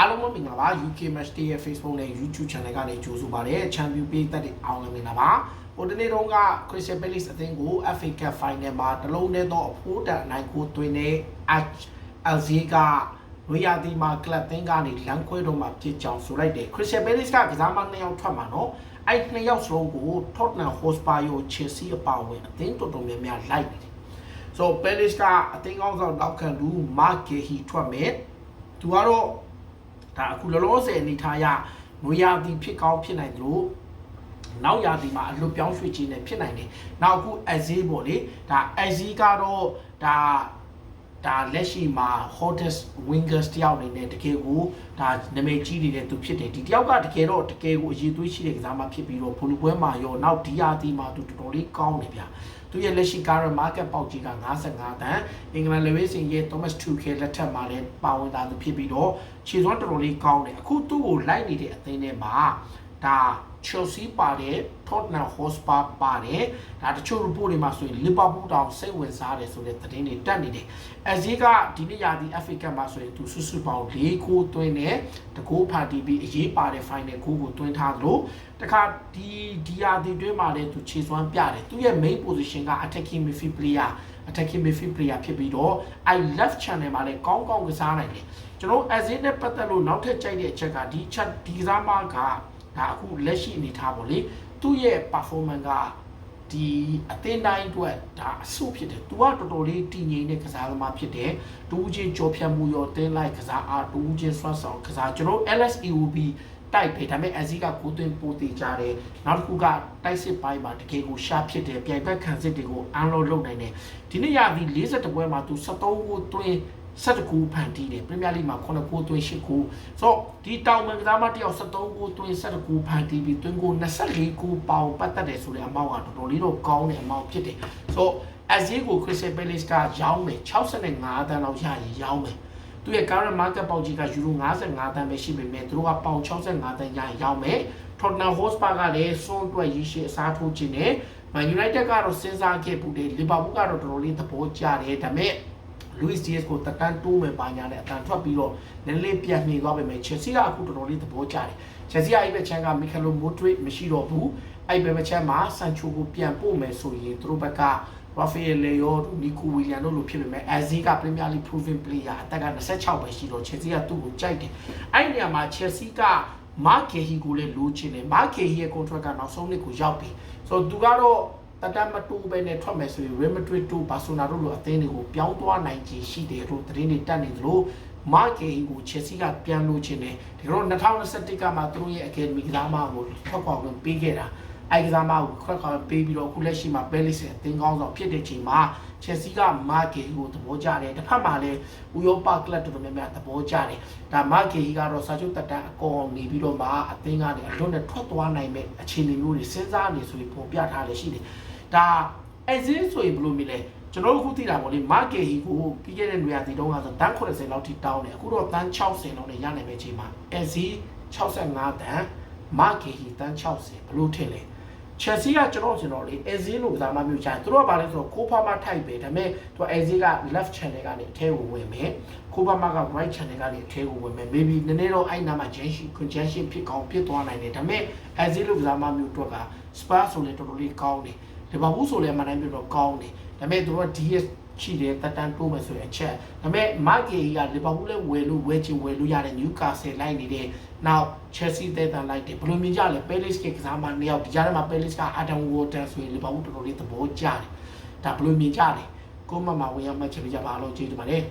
အားလုံးမင်္ဂလာပါ UK Match Day ရဲ့ Facebook နဲ့ YouTube Channel ကနေကြိုဆိုပါရစေ။ Champion ပေးသက်တဲ့အောင်လည်းမင်္ဂလာပါ။ဟိုတနေ့တုန်းက Crystal Palace အသင်းကို FA Cup Final မှာတလုံးနဲ့တော့အဖိုးတန်အနိုင်ကိုသွင်းတဲ့ LZ ကဝေယာတီမှာကလပ်သင်းကနေလမ်းခွဲတော့မှပြစ်ကြောင်ဆိုလိုက်တယ်။ Crystal Palace ကကစားမနှစ်ယောက်ထွက်မှာနော်။အဲ့နှစ်ယောက်စလုံးကို Tottenham Hotspur ရော Chelsea အပါအဝင်အသင်းတော်တော်များများလိုက်နေတယ်။ So Palace ကအသင်းကောင်းဆောင်နောက်ခံလူ Mark Gehi ထွက်မယ်။သူကတော့ ဒါအခုလောလောဆယ်အနေထားရငွေရသည်ဖြစ်ကောင်းဖြစ်နိုင်တယ်လို့နောက်ရာသီမှာအလွတ်ပြောင်းရွှေ့ခြင်းနဲ့ဖြစ်နိုင်တယ်။နောက်အခုအဇီးပေါ့လေဒါအဇီးကတော့ဒါ ဒါလက်ရှိမှာ hottest wingers တယောက်အနေနဲ့တကယ်ကိုဒါနာမည်ကြီးနေတဲ့သူဖြစ်တယ်ဒီတယောက်ကတကယ်တော့တကယ်ကိုအရေးသွေးရှိတဲ့ကစားမဖြစ်ပြီးတော့ဖူလူပွဲမှာရောနောက်ဒီယာတီမှာသူတော်တော်လေးကောင်းနေဗျာသူရဲ့လက်ရှိ current market ပေါက်ကြီးက55တန်အင်္ဂလန်လေဝေးစင်ရဲ့ Thomas Tuchel လက်ထက်မှာလည်းပါဝင်တာသူဖြစ်ပြီးတော့ခြေစွမ်းတော်တော်လေးကောင်းတယ်အခုသူ့ကိုလိုက်နေတဲ့အသင်းထဲမှာ ဒါ Chelsea ပါတယ် Tottenham Hotspur ပါတယ်ဒါတချို့ report တွေမှာဆိုရင် Liverpool တောင်စိတ်ဝင်စားတယ်ဆိုတဲ့သတင်းတွေတက်နေတယ်အဇီးကဒီနေ့ရာသီ FA Cup မှာဆိုရင်သူစုစုပေါင်း၄ကိုသွင်းတယ်တကိုးဖန်တီးပြီးအရေးပါတဲ့ final ကိုကိုသွင်းထားသလိုတခါဒီဒီရာသီတွင်းမှာလည်းသူခြေစွမ်းပြတယ်သူရဲ့ main position က attacking midfield player attacking midfield player ဖြစ်ပြီးတော့အဲ left channel မှာလည်းကောင်းကောင်းကစားနိုင်တယ်ကျွန်တော်အဇင်းနဲ့ပတ်သက်လို့နောက်ထပ်ကြိုက်တဲ့အချက်ကဒီချက်ဒီကစားမက ဒါအခုလက်ရှိအနေထားပေါ့လေသူ့ရဲ့ performance ကဒီအသင်းတိုင်းအတွက်ဒါအဆုဖြစ်တယ်။ तू ကတော်တော်လေးတည်ငြိမ်တဲ့ကစားသမားဖြစ်တယ်။တူးချင်းကြောဖြတ်မှုရောတင်းလိုက်ကစားအားတူးချင်းဆွတ်ဆောင်ကစားကျွန်တော် LSEOB တိုက်တယ်ဒါပေမဲ့အဇီကကိုသွင်းပိုတေကြတယ်နောက်တစ်ခုကတိုက်စစ်ပိုင်းမှာတကယ်ကိုရှာဖြစ်တယ်ပြိုင်ဘက်ခံစစ်တွေကိုအန်လောလုပ်နိုင်တယ်ဒီနေ့ရသည်42ပွဲမှာသူ73ကိုသွင်း 7ခုဖန်တီးတယ်ပရီးမီယာလိမှာ9ခုသွင်း10ခုဆိုတော့ဒီတောင်မန်ကစားမတယောက်73ခုသွင်း7ခုဖန်တီးပြီးသွင်းကို24ခုပေါင်ပတ်သက်တယ်ဆိုတဲ့အမောက်ကတော်တော်လေးတော့ကောင်းတဲ့အမောက်ဖြစ်တယ်ဆိုတော့အဇီကိုခရစ်စတယ်ပယ်လစ်ကရောင်းမယ်65တန်းလောက်ရရင်ရောင်းမယ်သူရဲ့ current market ပေါက်ကြီးကယူရို55တန်းပဲရှိပေမဲ့သူတို့ကပေါင်65တန်းရရင်ရောင်းမယ် Tottenham Hotspur ကလည်းစွန့်အတွက်ရည်ရှိအစားထိုးခြင်းနဲ့ Man United ကတော့စဉ်းစားခဲ့ပူတယ် Liverpool ကတော့တော်တော်လေးသဘောကျတယ်ဒါပေမဲ့ Luis Diaz ကိုတကန်တိုးမယ်ပါညာနဲ့အတန်ထွက်ပြီးတော့နည်းနည်းပြန်နေသွားပေမဲ့ Chelsea ကအခုတော်တော်လေးသဘောကျတယ် Chelsea ကအဲ့ဘက်ချမ်းက Mikel Modric မရှိတော့ဘူးအဲ့ဘက်ချမ်းမှာ Sancho ကိုပြန်ပို့မယ်ဆိုရင်သူတို့ဘက်က Rafael Leo တို့ Nico Williams တို့လိုဖြစ်ပေမဲ့ Azzi က Premier League proven player အသက်က26ပဲရှိတော့ Chelsea ကသူ့ကိုကြိုက်တယ်အဲ့ဒီနေရာမှာ Chelsea က Mark Gehi ကိုလည်းလိုချင်တယ် Mark Gehi ရဲ့ contract ကနောက်ဆုံးနှစ်ကိုရောက်ပြီဆိုတော့သူကတော့ တတမတူပဲနဲ့ထွက်မယ်ဆိုရင် Real Madrid တို့ Barcelona တို့လိုအသင်းတွေကိုပြောင်းသွားနိုင်ခြေရှိတယ်လို့သတင်းတွေတက်နေသလို Mark Gehi ကို Chelsea ကပြန်လိုချင်တယ်ဒီတော့2021ကမှသူတို့ရဲ့ Academy ကစားမကိုထွက်ခွာဝင်ပေးခဲ့တာအဲ့ကစားမကိုခွက်ခွာပေးပြီးတော့အခုလက်ရှိမှာ Palace ရဲ့အသင်းကောင်းဆောင်ဖြစ်တဲ့ချိန်မှာ Chelsea က Mark Gehi ကိုသဘောကျတယ်တစ်ဖက်မှာလည်းဥရောပကလပ်တော်တော်များများသဘောကျတယ်ဒါ Mark Gehi ကတော့စာချုပ်တက်တန်းအကောင်နေပြီးတော့မှအသင်းကနေအလွတ်နဲ့ထွက်သွားနိုင်မဲ့အခြေအနေမျိုးတွေစဉ်းစားနေဆိုပြီးပုံပြထားတယ်ရှိတယ်ဒါအဲ့စင်းဆိုရင်ဘယ်လိုမြင်လဲကျွန်တော်တို့အခုသိတာပေါ့လေ market ဟီကိုပြီးခဲ့တဲ့နေရာဒီတုန်းကဆိုတန်း80လောက်ထိတောင်းတယ်အခုတော့တန်း60လောက်နဲ့ရနိုင်မယ့်အချိန်မှာ SC 65တန်း market ဟီတန်း60ဘယ်လိုထင်လဲ Chelsea ကကျွန်တော်ကျွန်တော်လေ SC လို့ကစားမမျိုးချာသူတို့ကဘာလဲဆိုတော့ကိုဖာမထိုက်ပဲဒါပေမဲ့သူ SC က left channel ကနေအထဲကိုဝင်မယ်ကိုဖာမက right channel ကနေအထဲကိုဝင်မယ် maybe နည်းနည်းတော့အဲ့နာမှာ junction congestion ဖြစ်ကောင်းဖြစ်သွားနိုင်တယ်ဒါပေမဲ့ SC လို့ကစားမမျိုးအတွက်က Spurs ဆိုလည်းတော်တော်လေးကောင်းတယ်လီဗာပူးဆိုလည်းမနိုင်ပြတော့ကောင်းတယ်ဒါပေမဲ့သူတို့က DS ရှိတယ်တက်တန်းတိုးမယ်ဆိုရင်အချက်ဒါပေမဲ့မာဂေကလီဗာပူးလည်းဝယ်လို့ဝယ်ချင်ဝယ်လို့ရတယ်နျူကာဆယ်လိုက်နေတယ်နောက် Chelsea တဲ့တန်လိုက်တယ်ဘယ်လိုမြင်ကြလဲ Palace ကကစားမနှစ်ယောက်ဒီကြားထဲမှာ Palace က Adam Water ဆိုရင်လီဗာပူးတော်တော်လေးသဘောကျတယ်ဒါဘယ်လိုမြင်ကြလဲကိုမမဝင်ရမှတ်ချပြကြပါလို့ကျေးဇူးပါတယ်